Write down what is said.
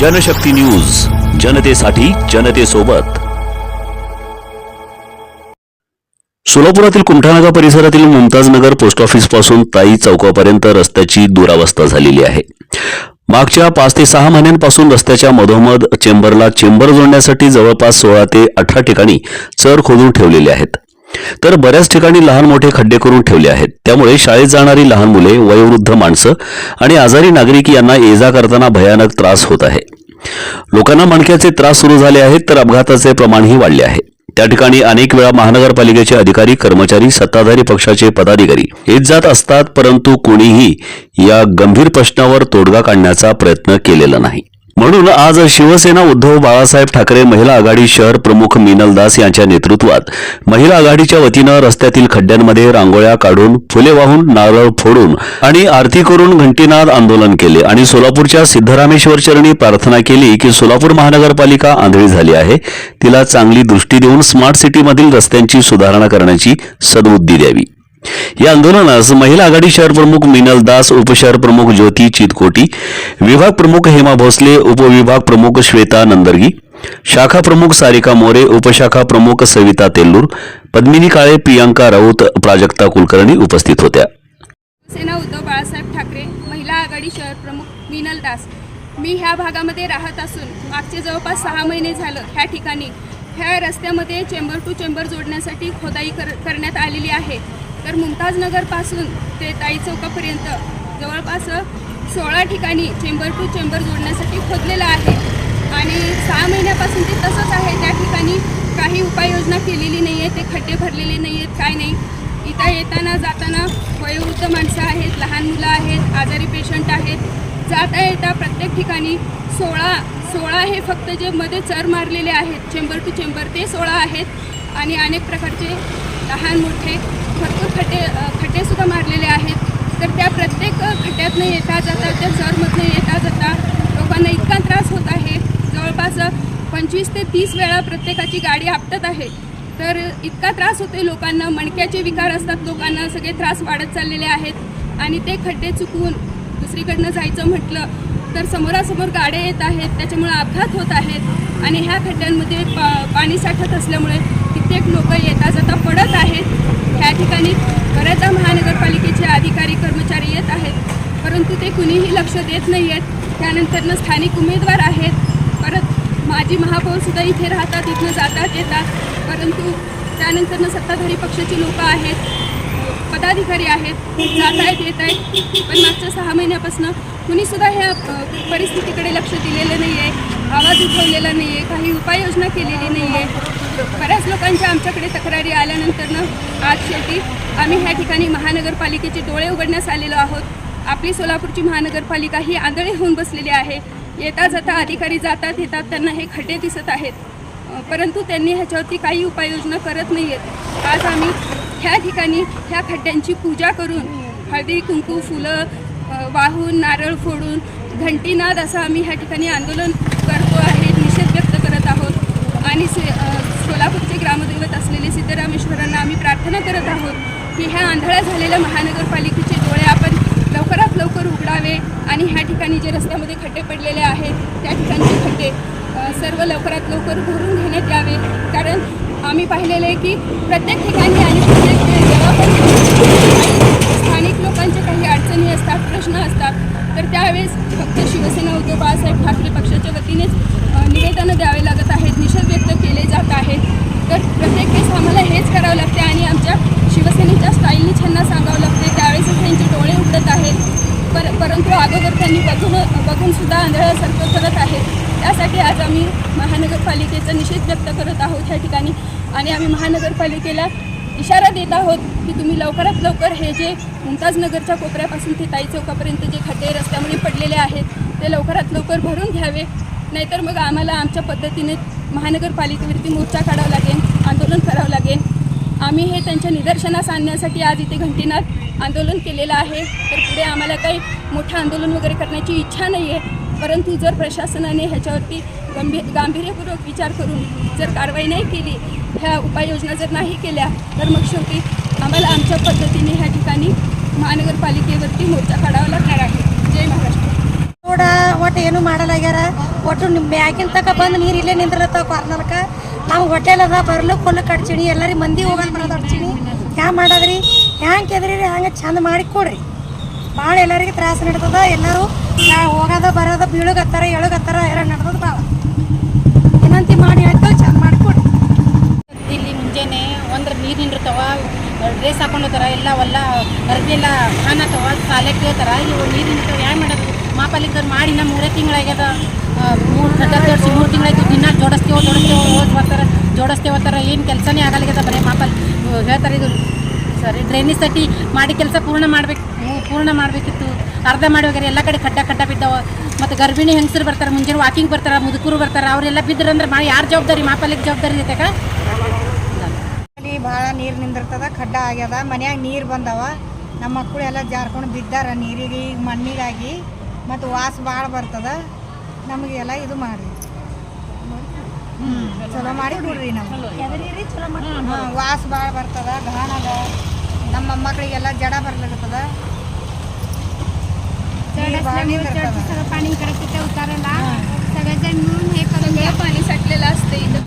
Janshakti news जनतेसाठी जनतेसोबत. सोलापुरातील कुमठानागा परिसरातील मुमताज नगर पोस्ट ऑफिसपासून ताई चौकापर्यंत रस्त्याची दुरावस्था झालेली आहे. मागच्या पाच ते सहा महिन्यांपासून रस्त्याच्या मधोमध चेंबरला चेंबर जोडण्यासाठी जवळपास सोळा ते अठरा ठिकाणी चर खोदून ठेवलेले आहेत. तर बऱ्याच ठिकाणी लहान मोठे खड्डे करून ठेवले आहेत. त्यामुळे शाळेत जाणारी लहान मुले वयोवृद्ध माणसं आणि आजारी नागरिक यांना ये जा करताना भयानक त्रास होत आहे. लोकांना मणक्याचे त्रास सुरू झाले आहेत तर अपघाताचे प्रमाणही वाढले आहे. त्या ठिकाणी अनेक वेळा महानगरपालिकेचे अधिकारी कर्मचारी सत्ताधारी पक्षाचे पदाधिकारी येत जात असतात परंतु कोणीही या गंभीर प्रश्नावर तोडगा काढण्याचा प्रयत्न केलेला नाही. म्हणून आज शिवसेना उद्धव बाळासाहेब ठाकरे महिला आघाडी शहर प्रमुख मिनल दास यांच्या नेतृत्वात महिला आघाडीच्या वतीनं रस्त्यातील खड्ड्यांमध्ये रांगोळ्या काढून फुले वाहून नारळ फोडून आणि आरती करून घंटीनाद आंदोलन केले आणि सोलापूरच्या सिद्धरामेश्वर चरणी प्रार्थना केली की सोलापूर महानगरपालिका आंधळी झाली आहे. तिला चांगली दृष्टी देऊन स्मार्ट सिटीमधील रस्त्यांची सुधारणा करण्याची सद्बुद्धी द्यावी. या आंदोलनास महिला आघाडी शहर प्रमुख मिनल दास उपशहर प्रमुख ज्योती चितकोटी विभाग प्रमुख हेमा भोसले उपविभाग प्रमुख श्वेता नंदरगी शाखा प्रमुख सारिका मोरे उपशाखा प्रमुख सविता तेल्लूर पद्मिनी काळे प्रियांका राऊत प्राजक्ता कुलकर्णी उपस्थित होत्या. सेना उद्धव बाळासाहेब ठाकरे महिला आघाडी शहर प्रमुख मिनल दास. मी ह्या भागामध्ये राहत असून मागचे जवळपास सहा महिने झालं ह्या ठिकाणी. ह्या रस्त्यामध्ये चेंबर टू चेंबर जोडण्यासाठी खोदाई कर करण्यात आलेली आहे. तर मुमताज नगरपासून ते ताई चौकापर्यंत जवळपास सोळा ठिकाणी चेंबर टू चेंबर जोडण्यासाठी खोदलेलं आहे. आणि सहा महिन्यापासून ते तसंच आहे. त्या ठिकाणी काही उपाययोजना केलेली नाही आहे ते खड्डे भरलेले नाही आहेत काय नाही. इथं येताना जाताना वयोवृद्ध माणसं आहेत लहान मुलं आहेत आजारी पेशंट आहेत. जाता येता प्रत्येक ठिकाणी सोळा सोळा हे फक्त जे मध्ये चर मारलेले आहेत चेंबर टू चेंबर ते सोळा आहेत. आणि अनेक प्रकारचे लहान मोठे भरपूर खटे खटेसुद्धा खड्डेसुद्धा मारलेले आहेत. तर त्या प्रत्येक खड्ड्यातनं येता जाता त्या चरमधनं येता जाता लोकांना इतका त्रास होत आहे. जवळपास पंचवीस ते तीस वेळा प्रत्येकाची गाडी आपटत आहे. तर इतका त्रास होतो लोकांना. मणक्याचे विकार असतात लोकांना. सगळे त्रास वाढत चाललेले आहेत. आणि ते खड्डे चुकवून दुसरीकडनं जायचं म्हटलं तर समोरासमोर गाड्या येत आहेत. त्याच्यामुळे अपघात होत आहेत. आणि ह्या खड्ड्यांमध्ये पा पाणी साठत असल्यामुळे कित्येक लोक येता जाता पडत आहेत. ह्या ठिकाणी बऱ्याचदा महानगरपालिकेचे अधिकारी कर्मचारी येत आहेत. परंतु ते कुणीही लक्ष देत नाही आहेत त्यानंतरनं स्थानिक उमेदवार आहेत. परत माजी महापौरसुद्धा इथे राहतात इथनं जातात येतात. परंतु त्यानंतरनं सत्ताधारी पक्षाची लोकं आहेत. पदाधिकारी आहेत. जात आहेत येत आहेत पण मागच्या सहा महिन्यापासून कुणीसुद्धा ह्या परिस्थितीकडे लक्ष दिलेलं नाही आहे आवाज उठवलेला नाही आहे काही उपाययोजना केलेली नाही आहे बऱ्याच लोकांच्या आमच्याकडे तक्रारी आल्यानंतरनं आज शेवटी आम्ही ह्या ठिकाणी महानगरपालिकेचे डोळे उघडण्यास आलेलो आहोत. आपली सोलापूरची महानगरपालिका ही आंधळी होऊन बसलेली आहे. येता जाता अधिकारी जातात येतात त्यांना हे खड्डे दिसत आहेत. परंतु त्यांनी ह्याच्यावरती काही उपाययोजना करत नाही आहेत आज आम्ही ह्या ठिकाणी ह्या खड्ड्यांची पूजा करून हळदी कुंकू फुलं वाहून नारळ फोडून घंटीनाद असं आम्ही ह्या ठिकाणी आंदोलन करतो आहे निषेध व्यक्त करत आहोत आणि से अ, सोलापूरचे ग्रामदैवत असलेले सिद्धरामेश्वरांना आम्ही प्रार्थना करत आहोत की ह्या आंधळ्या झालेल्या महानगरपालिकेचे डोळे आपण लवकरात लवकर उघडावे आणि ह्या ठिकाणी जे रस्त्यामध्ये खड्डे पडलेले आहेत. त्या ठिकाणचे खड्डे सर्व लवकरात लवकर भरून घेण्यात यावे. कारण आम्ही पाहिलेलं आहे की प्रत्येक ठिकाणी आणि प्रत्येक स्थानिक लोकांच्या काही अडचणी असतात प्रश्न असतात. तर त्यावेळेस फक्त शिवसेना उद्धव बाळासाहेब ठाकरे पक्षाच्या वतीनेच निवेदनं द्यावे लागत आहेत निषेध व्यक्त केले जात आहेत. तर प्रत्येक वेळेस आम्हाला हेच करावं लागते आणि आमच्या शिवसेनेच्या स्टाईलनी त्यांना सांगावं लागते. त्यावेळेस त्यांचे डोळे उघडत आहेत. पर परंतु अगोदर त्यांनी बघून बघून सुद्धा आंधळ्यासारखं करत आहेत त्यासाठी आज आम्ही महानगरपालिकेचा निषेध व्यक्त करत आहोत ह्या ठिकाणी. आणि आम्ही महानगरपालिकेला इशारा देत आहोत की तुम्ही लवकरात लवकर हे जे मुमताज नगरच्या कोपऱ्यापासून ते ताई चौकापर्यंत जे खड्डे रस्त्यामध्ये पडलेले आहेत ते लवकरात लवकर भरून घ्यावे. नाहीतर मग आम्हाला आमच्या पद्धतीने महानगरपालिकेवरती मोर्चा काढावा लागेल आंदोलन करावं लागेल. आम्ही हे त्यांच्या निदर्शनास आणण्यासाठी आज इथे घंटीनाथ आंदोलन केलेलं आहे. तर पुढे आम्हाला काही मोठं आंदोलन वगैरे करण्याची इच्छा नाही आहे परंतु जर प्रशासनाने ह्याच्यावरती गंभीर गांभीर्यपूर्वक विचार करून जर कारवाई नाही केली ह्या उपाययोजना जर नाही केल्या तर मग शेवटी आम्हाला आमच्या पद्धतीने ह्या ठिकाणी महानगरपालिकेवरती मोर्चा काढावा लागणार आहे जय महाराष्ट्र थोडा ಒಟ್ಟು ಏನು ಮಾಡಲಾಗ್ಯಾರ ಒಟ್ಟು ನಿಮ್ಮ ಮ್ಯಾಗಿನ ತಕ ಬಂದು ನೀರು ಇಲ್ಲೇ ನಿಂದಿರತ್ತಾವ ಕಾರ್ನಲ್ಕ ನಮ್ಗೆ ಹೋಟೆಲ್ ಅದ ಬರ್ಲಿಕ್ಕೆ ಹೊಲಕ್ಕೆ ಅಡ್ಚಿಣಿ ಎಲ್ಲರಿಗೆ ಮಂದಿ ಹೋಗೋದು ಬರೋದು ಅಡ್ಚಿಣಿ ಹ್ಯಾಂಗ ಮಾಡೋದ್ರಿ ಹ್ಯಾಂಗೆ ಕೆದ್ರಿ ಹಂಗೆ ಚಂದ ಮಾಡಿ ಕೊಡ್ರಿ ಭಾಳ ಎಲ್ಲರಿಗೆ ತ್ರಾಸ ನಡ್ತದ ಎಲ್ಲರೂ ನಾ ಹೋಗೋದ, ಬರೋದ, ಬೀಳಗತ್ತಾರ ಎಳಗತ್ತಾರ ಎಲ್ಲ ನಡ್ದದ ಭಾಳ ವಿನಂತಿ ಮಾಡಿ ಹೇಳ್ತೇವೆ ಚೆಂದ ಮಾಡಿಕೊಡಿ ಇಲ್ಲಿ ಮುಂಜಾನೆ ಒಂದ್ರ ನೀರು ನಿಂದಿರ್ತಾವ, ಡ್ರೆಸ್ ಹಾಕೊಂಡಿರ್ತಾರ ಎಲ್ಲ ಒಲ್ಲ ಅರ್ಬಿ ಎಲ್ಲ ಕಾಣತ್ತವ ಸಾಲೆ ಕೇಳ್ತಾರ ಇವು ನೀರು ನಿಂತಾವ ಯಾ ಮಾಡೋದು ಮಾಪಲ್ಲಿದ್ದವ್ರು ಮಾಡಿ ನಮ್ಮ ಮೂರೇ ತಿಂಗಳಾಗ್ಯದ. ಮೂರು ತೋರಿಸಿ ಮೂರು ತಿಂಗಳಾಯ್ತು, ದಿನ ಜೋಡಿಸ್ತೇವೆ ಜೋಡಿಸ್ತೇವೆ ಓದ್ ಬರ್ತಾರೆ, ಜೋಡಿಸ್ತೇವೆ ಏನು ಕೆಲಸನೇ ಆಗಲ್ಗ್ಯದ ಬರೀ ಮಾಪಲ್ಲಿ. ಹೇಳ್ತಾರೆ ಇದು ಸರಿ. ಡ್ರೈನೇಜ್ ತಟ್ಟಿ ಮಾಡಿ ಕೆಲಸ ಪೂರ್ಣ ಮಾಡಬೇಕು ಪೂರ್ಣ ಮಾಡಬೇಕಿತ್ತು. ಅರ್ಧ ಮಾಡಿ ಹೋಗ್ಯಾರ ಎಲ್ಲ ಕಡೆ ಕಡ್ಡ ಕಡ್ಡ ಬಿದ್ದಾವೆ. ಮತ್ತು ಗರ್ಭಿಣಿ ಹೆಂಗಸರು ಬರ್ತಾರೆ ಮುಂಜಾನೆ ವಾಕಿಂಗ್ ಬರ್ತಾರೆ ಮುದುಕರು ಬರ್ತಾರೆ ಅವರೆಲ್ಲ ಬಿದ್ರಂದ್ರೆ ಮಾ ಯಾರು ಜವಾಬ್ದಾರಿ? ಮಾಪಲ್ಲಿಗೆ ಜವಾಬ್ದಾರಿ ಇದೆ ಅಲ್ಲಿ ಭಾಳ ನೀರು ನಿಂದಿರ್ತದ ಖಡ್ಡ ಆಗ್ಯದ. ಮನ್ಯಾಗ ನೀರು ಬಂದವ. ನಮ್ಮ ಮಕ್ಕಳು ಎಲ್ಲ ಜಾರ್ಕೊಂಡು ಬಿದ್ದಾರ ನೀರಿಗೆ ಈಗ ಮಣ್ಣಿಗಾಗಿ. ಮತ್ತು ವಾಸ ಭಾಳ ಬರ್ತದ. ನಮಗೆಲ್ಲ ಇದು ಮಾಡಿ ಹ್ಞೂ ಚಲೋ ಮಾಡಿ ಕೊಡ್ರಿ ನಮ್ಗೆ ಹಾಂ ವಾಸ ಭಾಳ ಬರ್ತದ ಘಾಣ ಅದ ನಮ್ಮ ಮಕ್ಕಳಿಗೆಲ್ಲ ಜಡ ಬರ್ಲಿರ್ತದ ನೀರು ಭಾಳ ನಿಂದಿರ್ತದ पाणी इकडे तिथे उतारायला सगळेजण मिळून हे करून पाणी साठलेलं असते इथं